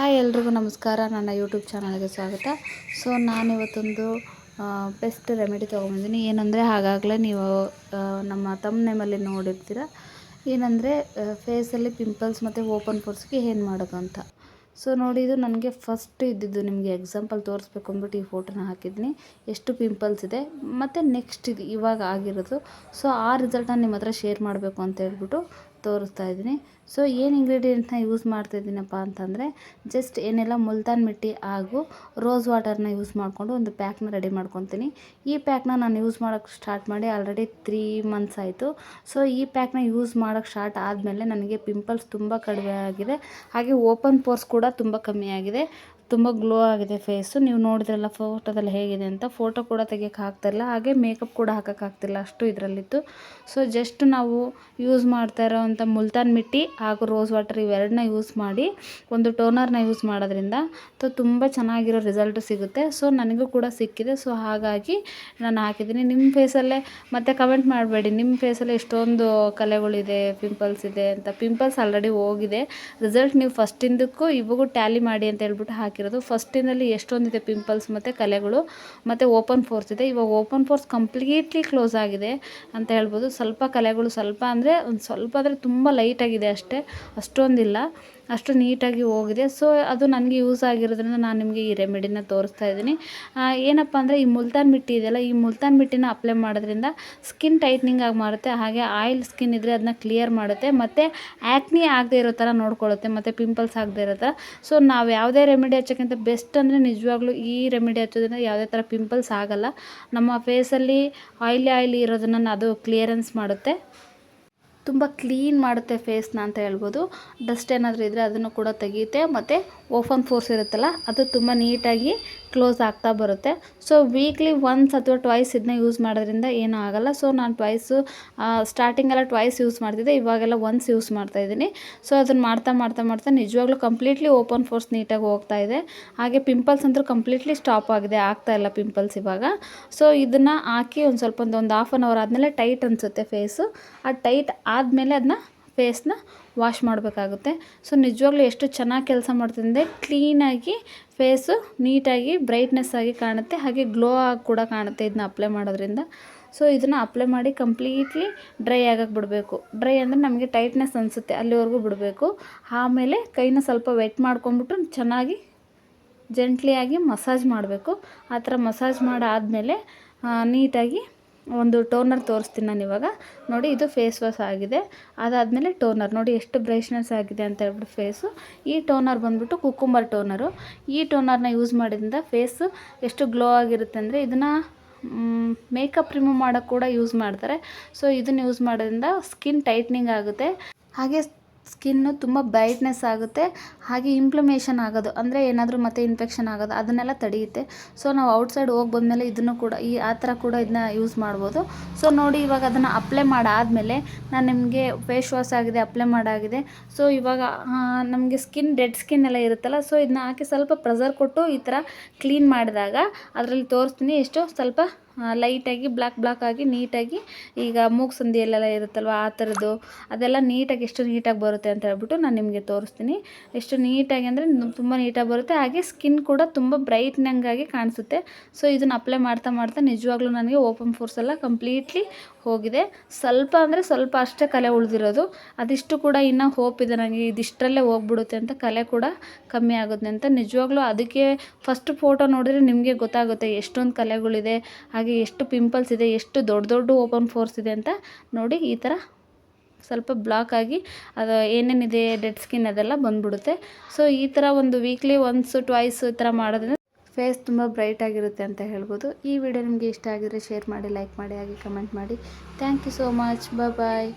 Hi ಎಲ್ರಿಗೂ ನಮಸ್ಕಾರ. ನನ್ನ ಯೂಟ್ಯೂಬ್ ಚಾನಲ್ಗೆ ಸ್ವಾಗತ. ಸೊ ನಾನಿವತ್ತೊಂದು ಬೆಸ್ಟ್ ರೆಮಿಡಿ ತೊಗೊಂಡಿದ್ದೀನಿ ಏನಂದರೆ, ಹಾಗಾಗಲೇ ನೀವು ನಮ್ಮ ತಮ್ಮ ನೇಮಲ್ಲಿ ನೋಡಿರ್ತೀರ. ಏನಂದರೆ ಫೇಸಲ್ಲಿ ಪಿಂಪಲ್ಸ್ ಮತ್ತು ಓಪನ್ ಪೋರ್ಸ್ಗೆ ಏನು ಮಾಡೋದು ಅಂತ. ಸೊ ನೋಡಿ, ಇದು ನನಗೆ ಫಸ್ಟ್ ಇದ್ದಿದ್ದು. ನಿಮಗೆ ಎಕ್ಸಾಂಪಲ್ ತೋರಿಸ್ಬೇಕು ಅಂದ್ಬಿಟ್ಟು ಈ ಫೋಟೋನ ಹಾಕಿದ್ದೀನಿ. ಎಷ್ಟು ಪಿಂಪಲ್ಸ್ ಇದೆ, ಮತ್ತು ನೆಕ್ಸ್ಟ್ ಇದು ಇವಾಗ ಆಗಿರೋದು. ಸೊ ಆ ರಿಸಲ್ಟ್ನ ನಿಮ್ಮ ಹತ್ರ ಶೇರ್ ಮಾಡಬೇಕು ಅಂತ ಹೇಳ್ಬಿಟ್ಟು ತೋರಿಸ್ತಾ ಇದ್ದೀನಿ. ಸೊ ಏನು ಇಂಗ್ರೀಡಿಯೆಂಟ್ನ ಯೂಸ್ ಮಾಡ್ತಾ ಇದ್ದೀನಪ್ಪ ಅಂತಂದರೆ ಜಸ್ಟ್ ಏನೆಲ್ಲ ಮುಲ್ತಾನ್ ಮಿಟ್ಟಿ ಹಾಗೂ ರೋಸ್ ವಾಟರ್ನ ಯೂಸ್ ಮಾಡಿಕೊಂಡು ಒಂದು ಪ್ಯಾಕ್ನ ರೆಡಿ ಮಾಡ್ಕೊತೀನಿ. ಈ ಪ್ಯಾಕ್ನ ನಾನು ಯೂಸ್ ಮಾಡೋಕ್ಕೆ ಸ್ಟಾರ್ಟ್ ಮಾಡಿ ಆಲ್ರೆಡಿ ತ್ರೀ ಮಂತ್ಸ್ ಆಯಿತು. ಸೊ ಈ ಪ್ಯಾಕ್ನ ಯೂಸ್ ಮಾಡೋಕ್ಕೆ ಸ್ಟಾರ್ಟ್ ಆದಮೇಲೆ ನನಗೆ ಪಿಂಪಲ್ಸ್ ತುಂಬ ಕಡಿಮೆ ಆಗಿದೆ. ಹಾಗೆ ಓಪನ್ ಪೋರ್ಸ್ ಕೂಡ ತುಂಬ ಕಮ್ಮಿ ಆಗಿದೆ ತುಂಬ ಗ್ಲೋ ಆಗಿದೆ ಫೇಸು. ನೀವು ನೋಡಿದ್ರಲ್ಲ ಫೋಟೋದಲ್ಲಿ ಹೇಗಿದೆ ಅಂತ. ಫೋಟೋ ಕೂಡ ತೆಗಿಯೋಕೆ ಆಗ್ತಾಯಿಲ್ಲ ಹಾಗೆ ಮೇಕಪ್ ಕೂಡ ಹಾಕೋಕ್ಕಾಗ್ತಿಲ್ಲ ಅಷ್ಟು ಇದರಲ್ಲಿತ್ತು. ಸೊ, ಜಸ್ಟ್ ನಾವು ಯೂಸ್ ಮಾಡ್ತಾ ಇರೋವಂಥ ಮುಲ್ತಾನ್ ಮಿಟ್ಟಿ ಹಾಗೂ ರೋಸ್ ವಾಟರ್ ಇವೆರಡನ್ನ ಯೂಸ್ ಮಾಡಿ, ಒಂದು ಟೋನರ್ನ ಯೂಸ್ ಮಾಡೋದ್ರಿಂದ ಸೊ ತುಂಬ ಚೆನ್ನಾಗಿರೋ ರಿಸಲ್ಟು ಸಿಗುತ್ತೆ. ಸೊ, ನನಗೂ ಕೂಡ ಸಿಕ್ಕಿದೆ. ಸೊ, ಹಾಗಾಗಿ ನಾನು ಹಾಕಿದ್ದೀನಿ. ನಿಮ್ಮ ಫೇಸಲ್ಲೇ ಮತ್ತೆ ಕಮೆಂಟ್ ಮಾಡಬೇಡಿ. ನಿಮ್ಮ ಫೇಸಲ್ಲಿ ಎಷ್ಟೊಂದು ಕಲೆಗಳಿದೆ, ಪಿಂಪಲ್ಸ್ ಇದೆ ಅಂತ. ಪಿಂಪಲ್ಸ್ ಆಲ್ರೆಡಿ ಹೋಗಿದೆ. ರಿಸಲ್ಟ್ ನೀವು ಫಸ್ಟಿಂದಕ್ಕೂ ಇವಾಗೂ ಟ್ಯಾಲಿ ಮಾಡಿ ಅಂತ ಹೇಳ್ಬಿಟ್ಟು ಹಾಕಿರೋದು. ಫಸ್ಟಿನಲ್ಲಿ ಎಷ್ಟೊಂದಿದೆ ಪಿಂಪಲ್ಸ್ ಮತ್ತು ಕಲೆಗಳು, ಮತ್ತು ಓಪನ್ ಫೋರ್ಸ್ ಇದೆ. ಇವಾಗ ಓಪನ್ ಫೋರ್ಸ್ ಕಂಪ್ಲೀಟ್ಲಿ ಕ್ಲೋಸ್ ಆಗಿದೆ ಅಂತ ಹೇಳ್ಬೋದು. ಸ್ವಲ್ಪ ಕಲೆಗಳು ಸ್ವಲ್ಪ ಅಂದರೆ ಒಂದು ಸ್ವಲ್ಪ ಅಂದರೆ ತುಂಬ ಲೈಟಾಗಿದೆ ಅಷ್ಟೇ. ಅಷ್ಟೊಂದಿಲ್ಲ. ಅಷ್ಟು ನೀಟಾಗಿ ಹೋಗಿದೆ. ಸೊ ಅದು ನನಗೆ ಯೂಸ್ ಆಗಿರೋದ್ರಿಂದ ನಾನು ನಿಮಗೆ ಈ ರೆಮಿಡಿನ ತೋರಿಸ್ತಾ ಇದ್ದೀನಿ. ಏನಪ್ಪ ಅಂದರೆ ಈ ಮುಲ್ತಾನ್ ಮಿಟ್ಟಿ ಇದೆಯಲ್ಲ, ಈ ಮುಲ್ತಾನ್ ಮಿಟ್ಟಿನ ಅಪ್ಲೈ ಮಾಡೋದ್ರಿಂದ ಸ್ಕಿನ್ ಟೈಟ್ನಿಂಗ್ ಆಗಿ ಮಾಡುತ್ತೆ ಹಾಗೆ ಆಯಿಲ್ ಸ್ಕಿನ್ ಇದ್ದರೆ ಅದನ್ನ ಕ್ಲಿಯರ್ ಮಾಡುತ್ತೆ. ಮತ್ತು ಆ್ಯಕ್ನಿ ಆಗದೆ ಇರೋ ಥರ ನೋಡ್ಕೊಳ್ಳುತ್ತೆ. ಮತ್ತು ಪಿಂಪಲ್ಸ್ ಆಗದೆ ಇರೋ ಥರ ಸೊ ನಾವು ಯಾವುದೇ ರೆಮಿಡಿ ಹಚ್ಚೋಕ್ಕಿಂತ ಬೆಸ್ಟ್ ಅಂದರೆ ನಿಜವಾಗ್ಲೂ ಈ ರೆಮಿಡಿ ಹಚ್ಚೋದ್ರಿಂದ ಯಾವುದೇ ಥರ ಪಿಂಪಲ್ಸ್ ಆಗಲ್ಲ. ನಮ್ಮ ಫೇಸಲ್ಲಿ ಆಯಿಲಿ ಆಯಿಲಿ ಇರೋದನ್ನು ಅದು ಕ್ಲಿಯರೆನ್ಸ್ ಮಾಡುತ್ತೆ. ತುಂಬ ಕ್ಲೀನ್ ಮಾಡುತ್ತೆ ಫೇಸ್ನ ಅಂತ ಹೇಳ್ಬೋದು. ಡಸ್ಟ್ ಏನಾದರೂ ಇದ್ದರೆ ಅದನ್ನು ಕೂಡ ತೆಗೆಯುತ್ತೆ. ಮತ್ತು ಓಪನ್ ಫೋರ್ಸ್ ಇರುತ್ತಲ್ಲ, ಅದು ತುಂಬ ನೀಟಾಗಿ ಕ್ಲೋಸ್ ಆಗ್ತಾ ಬರುತ್ತೆ. ಸೊ ವೀಕ್ಲಿ ಒನ್ಸ್ ಅಥವಾ ಟ್ವೈಸ್ ಇದನ್ನ ಯೂಸ್ ಮಾಡೋದ್ರಿಂದ ಏನೂ ಆಗಲ್ಲ. ಸೊ ನಾನು ಟ್ವೈಸು ಸ್ಟಾರ್ಟಿಂಗೆಲ್ಲ ಟ್ವೈಸ್ ಯೂಸ್ ಮಾಡ್ತಿದ್ದೆ, ಇವಾಗೆಲ್ಲ ಒನ್ಸ್ ಯೂಸ್ ಮಾಡ್ತಾ ಇದ್ದೀನಿ. ಸೊ ಅದನ್ನು ಮಾಡ್ತಾ ಮಾಡ್ತಾ ಮಾಡ್ತಾ ನಿಜವಾಗ್ಲೂ ಕಂಪ್ಲೀಟ್ಲಿ ಓಪನ್ ಫೋರ್ಸ್ ನೀಟಾಗಿ ಹೋಗ್ತಾ ಇದೆ. ಹಾಗೆ ಪಿಂಪಲ್ಸ್ ಅಂತೂ ಕಂಪ್ಲೀಟ್ಲಿ ಸ್ಟಾಪ್ ಆಗಿದೆ, ಆಗ್ತಾ ಇಲ್ಲ ಪಿಂಪಲ್ಸ್ ಇವಾಗ. ಸೊ ಇದನ್ನು ಹಾಕಿ ಒಂದು ಸ್ವಲ್ಪ ಒಂದು ಹಾಫ್ ಆನ್ ಅವರ್ ಆದಮೇಲೆ ಟೈಟ್ ಅನಿಸುತ್ತೆ ಫೇಸು ಆ ಟೈಟ್ ಆದಮೇಲೆ ಅದನ್ನ ಫೇಸ್ನ ವಾಶ್ ಮಾಡಬೇಕಾಗುತ್ತೆ. ಸೊ ನಿಜವಾಗ್ಲೂ ಎಷ್ಟು ಚೆನ್ನಾಗಿ ಕೆಲಸ ಮಾಡ್ತಿದೆ ಕ್ಲೀನಾಗಿ ಫೇಸು ನೀಟಾಗಿ ಬ್ರೈಟ್ನೆಸ್ ಆಗಿ ಕಾಣುತ್ತೆ, ಹಾಗೆ ಗ್ಲೋ ಆಗಿ ಕೂಡ ಕಾಣುತ್ತೆ ಇದನ್ನ ಅಪ್ಲೈ ಮಾಡೋದ್ರಿಂದ. ಸೊ ಇದನ್ನು ಅಪ್ಲೈ ಮಾಡಿ ಕಂಪ್ಲೀಟ್ಲಿ ಡ್ರೈ ಆಗಕ್ಕೆ ಬಿಡಬೇಕು. ಡ್ರೈ ಅಂದರೆ ನಮಗೆ ಟೈಟ್ನೆಸ್ ಅನಿಸುತ್ತೆ, ಅಲ್ಲಿವರೆಗೂ ಬಿಡಬೇಕು. ಆಮೇಲೆ ಕೈನ ಸ್ವಲ್ಪ ವೆಟ್ ಮಾಡ್ಕೊಂಬಿಟ್ಟು ಚೆನ್ನಾಗಿ ಜೆಂಟ್ಲಿಯಾಗಿ ಮಸಾಜ್ ಮಾಡಬೇಕು. ಆ ಥರ ಮಸಾಜ್ ಮಾಡಾದಮೇಲೆ ನೀಟಾಗಿ ಒಂದು ಟೋನರ್ ತೋರಿಸ್ತೀನಿ ನಾನು ಇವಾಗ. ನೋಡಿ, ಇದು ಫೇಸ್ ವಾಶ್ ಆಗಿದೆ. ಅದಾದಮೇಲೆ ಟೋನರ್ ನೋಡಿ, ಎಷ್ಟು ಬ್ರೈಟ್ನೆಸ್ ಆಗಿದೆ ಅಂತ ಹೇಳ್ಬಿಟ್ಟು ಫೇಸು ಈ ಟೋನರ್ ಬಂದ್ಬಿಟ್ಟು ಕುಕುಂಬರ್ ಟೋನರು ಈ ಟೋನರ್ನ ಯೂಸ್ ಮಾಡಿದ್ರಿಂದ ಫೇಸು ಎಷ್ಟು ಗ್ಲೋ ಆಗಿರುತ್ತೆ ಅಂದರೆ ಇದನ್ನು ಮೇಕಪ್ ರಿಮೂವ್ ಮಾಡೋಕ್ಕೆ ಕೂಡ ಯೂಸ್ ಮಾಡ್ತಾರೆ. ಸೊ ಇದನ್ನು ಯೂಸ್ ಮಾಡೋದ್ರಿಂದ ಸ್ಕಿನ್ ಟೈಟ್ನಿಂಗ್ ಆಗುತ್ತೆ. ಹಾಗೆ ಸ್ಕಿನ್ನು ತುಂಬ ಬ್ರೈಟ್ನೆಸ್ ಆಗುತ್ತೆ, ಹಾಗೆ ಇಂಪ್ಲಮೇಷನ್ ಆಗೋದು, ಅಂದರೆ ಏನಾದರೂ ಮತ್ತೆ ಇನ್ಫೆಕ್ಷನ್ ಆಗೋದು, ಅದನ್ನೆಲ್ಲ ತಡೆಯುತ್ತೆ. ಸೊ ನಾವು ಔಟ್ಸೈಡ್ ಹೋಗಿ ಬಂದಮೇಲೆ ಇದನ್ನು ಕೂಡ, ಈ ಆ ಥರ ಕೂಡ ಇದನ್ನ ಯೂಸ್ ಮಾಡ್ಬೋದು. ಸೊ ನೋಡಿ ಇವಾಗ ಅದನ್ನು ಅಪ್ಲೈ ಮಾಡಾದಮೇಲೆ ನಾನು ನಿಮಗೆ ಫೇಸ್ ವಾಶ್ ಆಗಿದೆ ಅಪ್ಲೈ ಮಾಡಾಗಿದೆ. ಸೊ ಇವಾಗ ನಮಗೆ ಸ್ಕಿನ್ ಡೆಡ್ ಸ್ಕಿನ್ ಎಲ್ಲ ಇರುತ್ತಲ್ಲ ಸೊ ಇದನ್ನ ಹಾಕಿ ಸ್ವಲ್ಪ ಪ್ರೆಸರ್ ಕೊಟ್ಟು ಈ ಥರ ಕ್ಲೀನ್ ಮಾಡಿದಾಗ ಅದರಲ್ಲಿ ತೋರಿಸ್ತೀನಿ. ಎಷ್ಟು? ಸ್ವಲ್ಪ ಲೈಟಾಗಿ ಬ್ಲ್ಯಾಕ್ ಬ್ಲ್ಯಾಕ್ ಆಗಿ ನೀಟಾಗಿ ಈಗ ಮೂಗು ಸಂದಿಯಲ್ಲೆಲ್ಲ ಇರುತ್ತಲ್ವ, ಆ ಥರದ್ದು ಅದೆಲ್ಲ ನೀಟಾಗಿ ಎಷ್ಟು ನೀಟಾಗಿ ಬರುತ್ತೆ ಅಂತ ಹೇಳ್ಬಿಟ್ಟು ನಾನು ನಿಮಗೆ ತೋರಿಸ್ತೀನಿ. ಎಷ್ಟು ನೀಟಾಗಿ ಅಂದರೆ ತುಂಬ ನೀಟಾಗಿ ಬರುತ್ತೆ. ಹಾಗೆ ಸ್ಕಿನ್ ಕೂಡ ತುಂಬ ಬ್ರೈಟ್ನಂಗಾಗಿ ಕಾಣಿಸುತ್ತೆ. ಸೊ ಇದನ್ನು ಅಪ್ಲೈ ಮಾಡ್ತಾ ಮಾಡ್ತಾ ನಿಜವಾಗ್ಲೂ ನನಗೆ ಓಪನ್ ಫೋರ್ಸ್ ಎಲ್ಲ ಕಂಪ್ಲೀಟ್ಲಿ ಹೋಗಿದೆ. ಸ್ವಲ್ಪ ಅಂದರೆ ಸ್ವಲ್ಪ ಅಷ್ಟೇ ಕಲೆ ಉಳಿದಿರೋದು. ಅದಿಷ್ಟು ಕೂಡ ಇನ್ನೂ ಹೋಪ್ ಇದೆ ನನಗೆ ಇದಿಷ್ಟರಲ್ಲೇ ಹೋಗ್ಬಿಡುತ್ತೆ ಅಂತ ಕಲೆ ಕೂಡ ಕಮ್ಮಿ ಆಗುತ್ತೆ ಅಂತ. ನಿಜವಾಗ್ಲೂ ಅದಕ್ಕೆ ಫಸ್ಟ್ ಫೋಟೋ ನೋಡಿದ್ರೆ ನಿಮಗೆ ಗೊತ್ತಾಗುತ್ತೆ ಎಷ್ಟೊಂದು ಕಲೆಗಳಿದೆ. ಎಷ್ಟು ಪಿಂಪಲ್ಸ್ ಇದೆ, ಎಷ್ಟು ದೊಡ್ಡ ದೊಡ್ಡ ಓಪನ್ ಫೋರ್ಸ್ ಇದೆ ಅಂತ ನೋಡಿ ಈ ಥರ ಸ್ವಲ್ಪ ಬ್ಲಾಕ್ ಆಗಿ ಅದು ಏನೇನಿದೆ ಡೆಡ್ ಸ್ಕಿನ್ ಅದೆಲ್ಲ ಬಂದ್ಬಿಡುತ್ತೆ. ಸೊ ಈ ಥರ ಒಂದು ವೀಕ್ಲಿ ಒನ್ಸು ಟ್ವೈಸ್ ಈ ಥರ ಮಾಡೋದ್ರಿಂದ ಫೇಸ್ ತುಂಬ ಬ್ರೈಟ್ ಆಗಿರುತ್ತೆ ಅಂತ ಹೇಳ್ಬೋದು. ಈ ವಿಡಿಯೋ ನಿಮಗೆ ಇಷ್ಟ ಆಗಿದ್ರೆ ಶೇರ್ ಮಾಡಿ ಲೈಕ್ ಮಾಡಿ, ಹಾಗೆ ಕಮೆಂಟ್ ಮಾಡಿ. Thank you so much bye